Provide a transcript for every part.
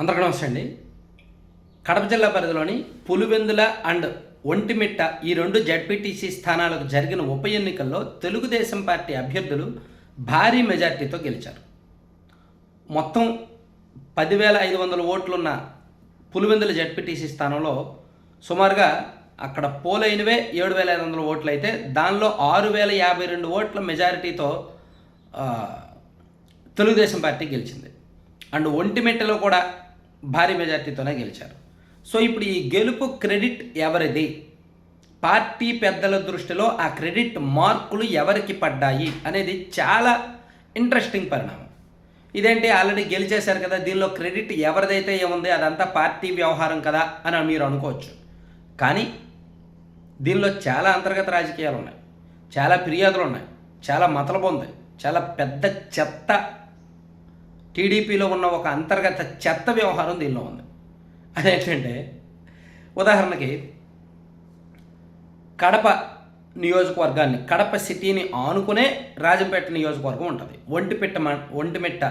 అందరికీ నమస్తే అండి. కడప జిల్లా పరిధిలోని పులివెందుల అండ్ ఒంటిమిట్ట ఈ రెండు జడ్పీటీసీ స్థానాలకు జరిగిన ఉప ఎన్నికల్లో తెలుగుదేశం పార్టీ అభ్యర్థులు భారీ మెజార్టీతో గెలిచారు. మొత్తం పదివేల ఐదు వందల ఓట్లున్న పులివెందుల జడ్పీటీసీ స్థానంలో సుమారుగా అక్కడ పోలైనవే ఏడు వేల ఐదు వందల ఓట్లు అయితే దానిలో ఆరు వేల యాభై రెండు ఓట్ల మెజారిటీతో తెలుగుదేశం పార్టీ గెలిచింది. అండ్ ఒంటిమిట్టలో కూడా భారీ మెజార్టీతోనే గెలిచారు. సో ఇప్పుడు ఈ గెలుపు క్రెడిట్ ఎవరిది? పార్టీ పెద్దల దృష్టిలో ఆ క్రెడిట్ మార్కులు ఎవరికి పడ్డాయి అనేది చాలా ఇంట్రెస్టింగ్ పరిణామం. ఇదేంటి? ఆల్రెడీ గెలిచేశారు కదా దీనిలో క్రెడిట్ ఎవరిదైతే ఏముంది? అదంతా పార్టీ వ్యవహారం కదా అని మీరు అనుకోవచ్చు. కానీ దీనిలో చాలా అంతర్గత రాజకీయాలు ఉన్నాయి. చాలా ఫిర్యాదులు ఉన్నాయి. చాలా మతలబు ఉంది చాలా పెద్ద చెత్త టీడీపీలో ఉన్న ఒక అంతర్గత చెత్త వ్యవహారం దీనిలో ఉంది. అదేంటంటే ఉదాహరణకి కడప నియోజకవర్గాన్ని కడప సిటీని ఆనుకునే రాజంపేట నియోజకవర్గం ఉంటుంది. ఒంటిపెట్ట మ ఒంటిమిట్ట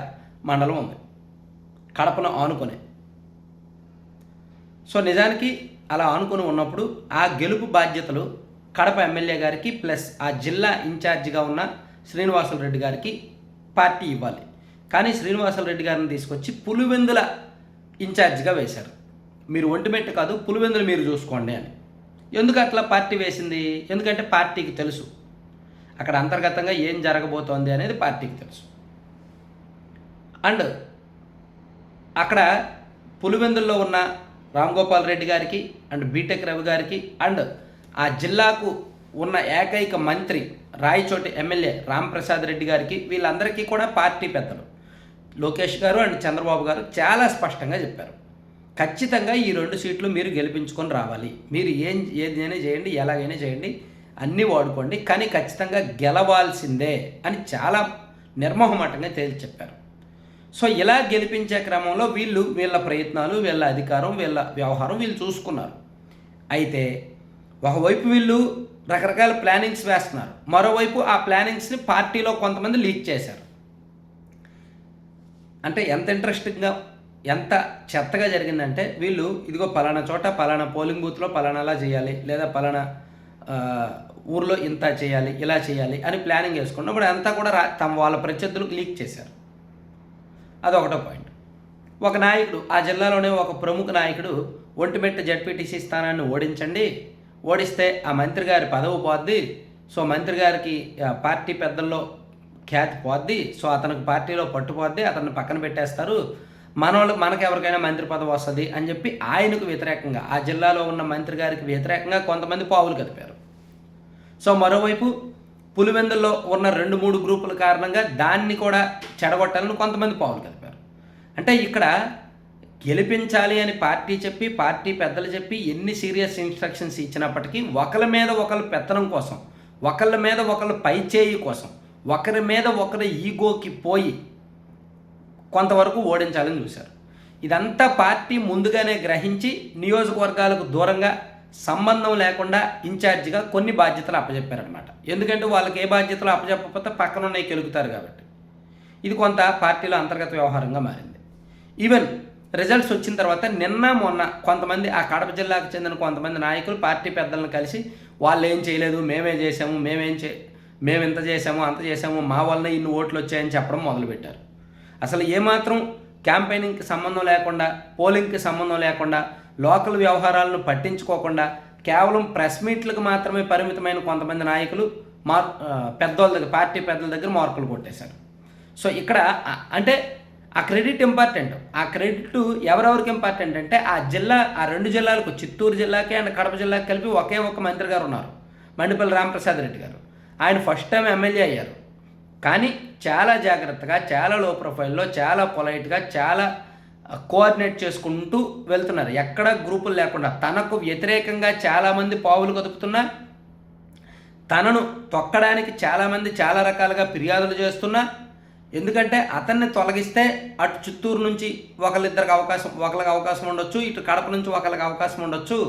మండలం ఉంది. కడపను ఆనుకునే. సో నిజానికి అలా ఆనుకుని ఉన్నప్పుడు ఆ గెలుపు బాధ్యతలు కడప ఎమ్మెల్యే గారికి ప్లస్ ఆ జిల్లా ఇన్ఛార్జిగా ఉన్న శ్రీనివాసులు రెడ్డి గారికి పార్టీ ఇవ్వాలి. కానీ శ్రీనివాసులు రెడ్డి గారిని తీసుకొచ్చి పులివెందుల ఇన్ఛార్జ్గా వేశారు. మీరు ఒంటిమెట్టు కాదు పులివెందులు మీరు చూసుకోండి అని. ఎందుకు అట్లా పార్టీ వేసింది? ఎందుకంటే పార్టీకి తెలుసు. అక్కడ అంతర్గతంగా ఏం జరగబోతోంది అనేది పార్టీకి తెలుసు. అండ్ అక్కడ పులివెందుల్లో ఉన్న రామ్ గోపాల్ రెడ్డి గారికి అండ్ బీటెక్ రవి గారికి అండ్ ఆ జిల్లాకు ఉన్న ఏకైక మంత్రి రాయచోటి ఎమ్మెల్యే రాంప్రసాద్ రెడ్డి గారికి వీళ్ళందరికీ కూడా పార్టీ పెద్దలు. లోకేష్ గారు అండ్ చంద్రబాబు గారు చాలా స్పష్టంగా చెప్పారు. ఖచ్చితంగా ఈ రెండు సీట్లు మీరు గెలిపించుకొని రావాలి. మీరు ఏం ఏదైనా చేయండి ఎలాగైనా చేయండి అన్నీ వాడుకోండి కానీ ఖచ్చితంగా గెలవాల్సిందే అని చాలా నిర్మోహమాటంగా తేల్చి చెప్పారు. సో ఇలా గెలిపించే క్రమంలో వీళ్ళు వీళ్ళ ప్రయత్నాలు వీళ్ళ అధికారం వీళ్ళ వ్యవహారం వీళ్ళు చూసుకున్నారు. అయితే ఒకవైపు వీళ్ళు రకరకాల ప్లానింగ్స్ వేస్తున్నారు. మరోవైపు ఆ ప్లానింగ్స్ని పార్టీలో కొంతమంది లీక్ చేశారు. అంటే ఎంత ఇంట్రెస్టింగ్గా ఎంత చెత్తగా జరిగిందంటే వీళ్ళు ఇదిగో పలానా చోట పలానా పోలింగ్ బూత్లో పలానాలా చేయాలి లేదా పలానా ఊర్లో ఇంత చేయాలి ఇలా చేయాలి అని ప్లానింగ్ వేసుకున్నప్పుడు అంతా కూడా రా తమ వాళ్ళ ప్రత్యర్థులకు లీక్ చేశారు. అదొకటో పాయింట్ ఒక నాయకుడు ఆ జిల్లాలోనే ఒక ప్రముఖ నాయకుడు ఒంటిమెట్ట జడ్పీటీసీ స్థానాన్ని ఓడించండి ఓడిస్తే ఆ మంత్రి గారి పదవి పోద్ది. సో మంత్రి గారికి పార్టీ పెద్దల్లో ఖ్యాతి పోద్ది. సో అతనికి పార్టీలో పట్టుపోద్ది అతన్ని పక్కన పెట్టేస్తారు. మన వాళ్ళు మనకి ఎవరికైనా మంత్రి పదవి వస్తుంది అని చెప్పి ఆయనకు వ్యతిరేకంగా ఆ జిల్లాలో ఉన్న మంత్రి గారికి వ్యతిరేకంగా కొంతమంది పావులు కదిపారు సో మరోవైపు పులివెందుల్లో ఉన్న రెండు మూడు గ్రూపుల కారణంగా దాన్ని కూడా చెడగొట్టాలని కొంతమంది పావులు కలిపారు అంటే ఇక్కడ గెలిపించాలి అని పార్టీ చెప్పి పార్టీ పెద్దలు చెప్పి ఎన్ని సీరియస్ ఇన్స్ట్రక్షన్స్ ఇచ్చినప్పటికీ ఒకరి మీద ఒకరు పెత్తనం కోసం ఒకళ్ళ మీద ఒకళ్ళు పైచేయి కోసం ఒకరి మీద ఒకరి ఈగోకి పోయి కొంతవరకు ఓడించాలని చూశారు. ఇదంతా పార్టీ ముందుగానే గ్రహించి నియోజకవర్గాలకు దూరంగా సంబంధం లేకుండా ఇన్ఛార్జిగా కొన్ని బాధ్యతలు అప్పచెప్పారనమాట ఎందుకంటే వాళ్ళకి ఏ బాధ్యతలు అప్పచెప్పకపోతే పక్కన ఉన్నాయి కెలుగుతారు కాబట్టి. ఇది కొంత పార్టీలో అంతర్గత వ్యవహారంగా మారింది. ఈవెన్ రిజల్ట్స్ వచ్చిన తర్వాత నిన్న మొన్న కొంతమంది ఆ కడప జిల్లాకు చెందిన కొంతమంది నాయకులు పార్టీ పెద్దలను కలిసి వాళ్ళు ఏం చేయలేదు మేమే చేసాము మేమేం చే మేము ఇంత చేసాము అంత చేసాము మా వల్లనే ఇన్ని ఓట్లు వచ్చాయని చెప్పడం మొదలుపెట్టారు. అసలు ఏమాత్రం క్యాంపెయినింగ్కి సంబంధం లేకుండా పోలింగ్కి సంబంధం లేకుండా లోకల్ వ్యవహారాలను పట్టించుకోకుండా కేవలం ప్రెస్ మీట్లకు మాత్రమే పరిమితమైన కొంతమంది నాయకులు మార్ పెద్దోళ్ళ దగ్గర పార్టీ పెద్దల దగ్గర మార్కులు కొట్టేశారు. సో ఇక్కడ అంటే ఆ క్రెడిట్ ఇంపార్టెంట్. ఆ క్రెడిట్ ఎవరెవరికి ఇంపార్టెంట్ అంటే ఆ జిల్లా ఆ రెండు జిల్లాలకు చిత్తూరు జిల్లాకి అండ్ కడప జిల్లాకి కలిపి ఒకే ఒక మంత్రి గారు ఉన్నారు. మండిపల్లి రామప్రసాద్ రెడ్డి గారు. ఆయన ఫస్ట్ టైం ఎమ్మెల్యే అయ్యారు. కానీ చాలా జాగ్రత్తగా చాలా లో ప్రొఫైల్లో చాలా పొలైట్గా చాలా కోఆర్డినేట్ చేసుకుంటూ వెళ్తున్నారు. ఎక్కడ గ్రూపులు లేకుండా. తనకు వ్యతిరేకంగా చాలామంది పావులు కదుపుతున్నా తనను తొక్కడానికి చాలామంది చాలా రకాలుగా ఫిర్యాదులు చేస్తున్నా ఎందుకంటే అతన్ని తొలగిస్తే అటు చిత్తూరు నుంచి ఒకళ్ళిద్దరికి అవకాశం ఒకరికి అవకాశం ఉండొచ్చు ఇటు కడప నుంచి ఒకరికి అవకాశం ఉండొచ్చు.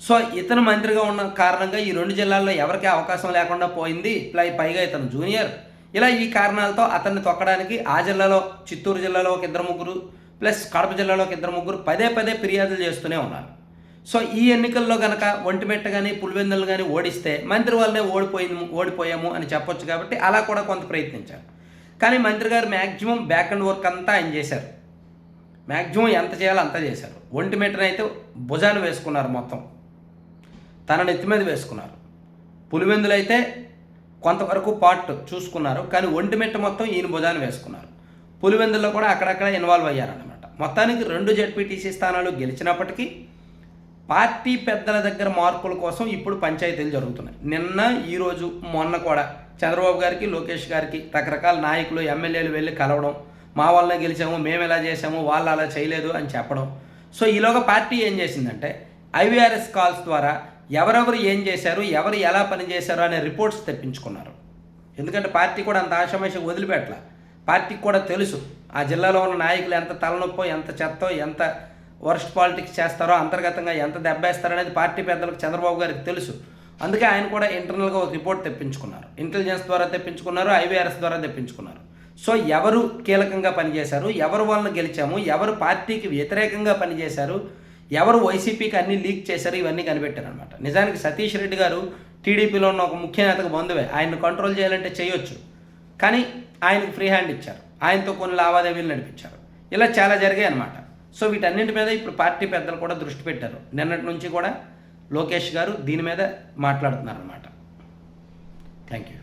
సో ఇతను మంత్రిగా ఉన్న కారణంగా ఈ రెండు జిల్లాల్లో ఎవరికీ అవకాశం లేకుండా పోయింది. ప్లై పైగా ఇతను జూనియర్. ఇలా ఈ కారణాలతో అతన్ని తొక్కడానికి ఆ జిల్లాలో చిత్తూరు జిల్లాలో ఒక ఇద్దరు ముగ్గురు ప్లస్ కడప జిల్లాలో ఒక ఇద్దరు ముగ్గురు పదే పదే ఫిర్యాదులు చేస్తూనే ఉన్నారు. సో ఈ ఎన్నికల్లో కనుక ఒంటిమెట్ట కానీ పులివెందులు కానీ ఓడిస్తే మంత్రి వల్లనే ఓడిపోయింది ఓడిపోయాము అని చెప్పొచ్చు కాబట్టి అలా కూడా కొంత ప్రయత్నించారు. కానీ మంత్రి గారు మ్యాక్సిమం బ్యాక్ అండ్ వర్క్ అంతా ఆయన చేశారు. మ్యాక్సిమం ఎంత చేయాలో అంత చేశారు. ఒంటిమెట్టనైతే అయితే భుజాన్ని వేసుకున్నారు మొత్తం. తన నెత్తి మీద వేసుకున్నారు. పులివెందులైతే అయితే కొంతవరకు పార్ట్ చూసుకున్నారు కానీ ఒంటిమిట్ట మొత్తం ఈయన భుజాన్ని వేసుకున్నారు. పులివెందుల్లో కూడా అక్కడక్కడ ఇన్వాల్వ్ అయ్యారన్నమాట. మొత్తానికి రెండు జెడ్పీటీసీ స్థానాలు గెలిచినప్పటికీ పార్టీ పెద్దల దగ్గర మార్కుల కోసం ఇప్పుడు పంచాయతీలు జరుగుతున్నాయి. నిన్న ఈరోజు మొన్న కూడా చంద్రబాబు గారికి లోకేష్ గారికి రకరకాల నాయకులు ఎమ్మెల్యేలు వెళ్ళి కలవడం మా వాళ్ళని గెలిచాము మేము ఎలా చేసాము వాళ్ళు అలా చేయలేదు అని చెప్పడం. సో ఈలోగా పార్టీ ఏం చేసిందంటే ఐవీఆర్ఎస్ కాల్స్ ద్వారా ఎవరెవరు ఏం చేశారు ఎవరు ఎలా పనిచేశారు అనే రిపోర్ట్స్ తెప్పించుకున్నారు. ఎందుకంటే పార్టీ కూడా అంత ఆశమేష వదిలిపెట్టాల. పార్టీకి కూడా తెలుసు ఆ జిల్లాలో ఉన్న నాయకులు ఎంత తలనొప్పో ఎంత చెత్తో ఎంత వర్స్ట్ పాలిటిక్స్ చేస్తారో అంతర్గతంగా ఎంత దెబ్బేస్తారో అనేది పార్టీ పెద్దలకు చంద్రబాబు గారికి తెలుసు. అందుకే ఆయన కూడా ఇంటర్నల్గా ఒక రిపోర్ట్ తెప్పించుకున్నారు. ఇంటెలిజెన్స్ ద్వారా తెప్పించుకున్నారు ఐవీఆర్ఎస్ ద్వారా తెప్పించుకున్నారు. సో ఎవరు కీలకంగా పనిచేశారు ఎవరు వాళ్ళని గెలిచాము ఎవరు పార్టీకి వ్యతిరేకంగా పనిచేశారు ఎవరు వైసీపీకి అన్ని లీక్ చేశారు ఇవన్నీ కనిపెట్టారు అనమాట నిజానికి సతీష్ రెడ్డి గారు టీడీపీలో ఉన్న ఒక ముఖ్య నేతకు బంధువే. ఆయన్ని కంట్రోల్ చేయాలంటే చేయొచ్చు. కానీ ఆయనకు ఫ్రీ హ్యాండ్ ఇచ్చారు. ఆయనతో కొన్ని లావాదేవీలు నడిపించారు. ఇలా చాలా జరిగాయి అనమాట సో వీటన్నింటి మీద ఇప్పుడు పార్టీ పెద్దలు కూడా దృష్టి పెట్టారు. నిన్నటి నుంచి కూడా లోకేష్ గారు దీని మీద మాట్లాడుతున్నారు అనమాట థ్యాంక్ యూ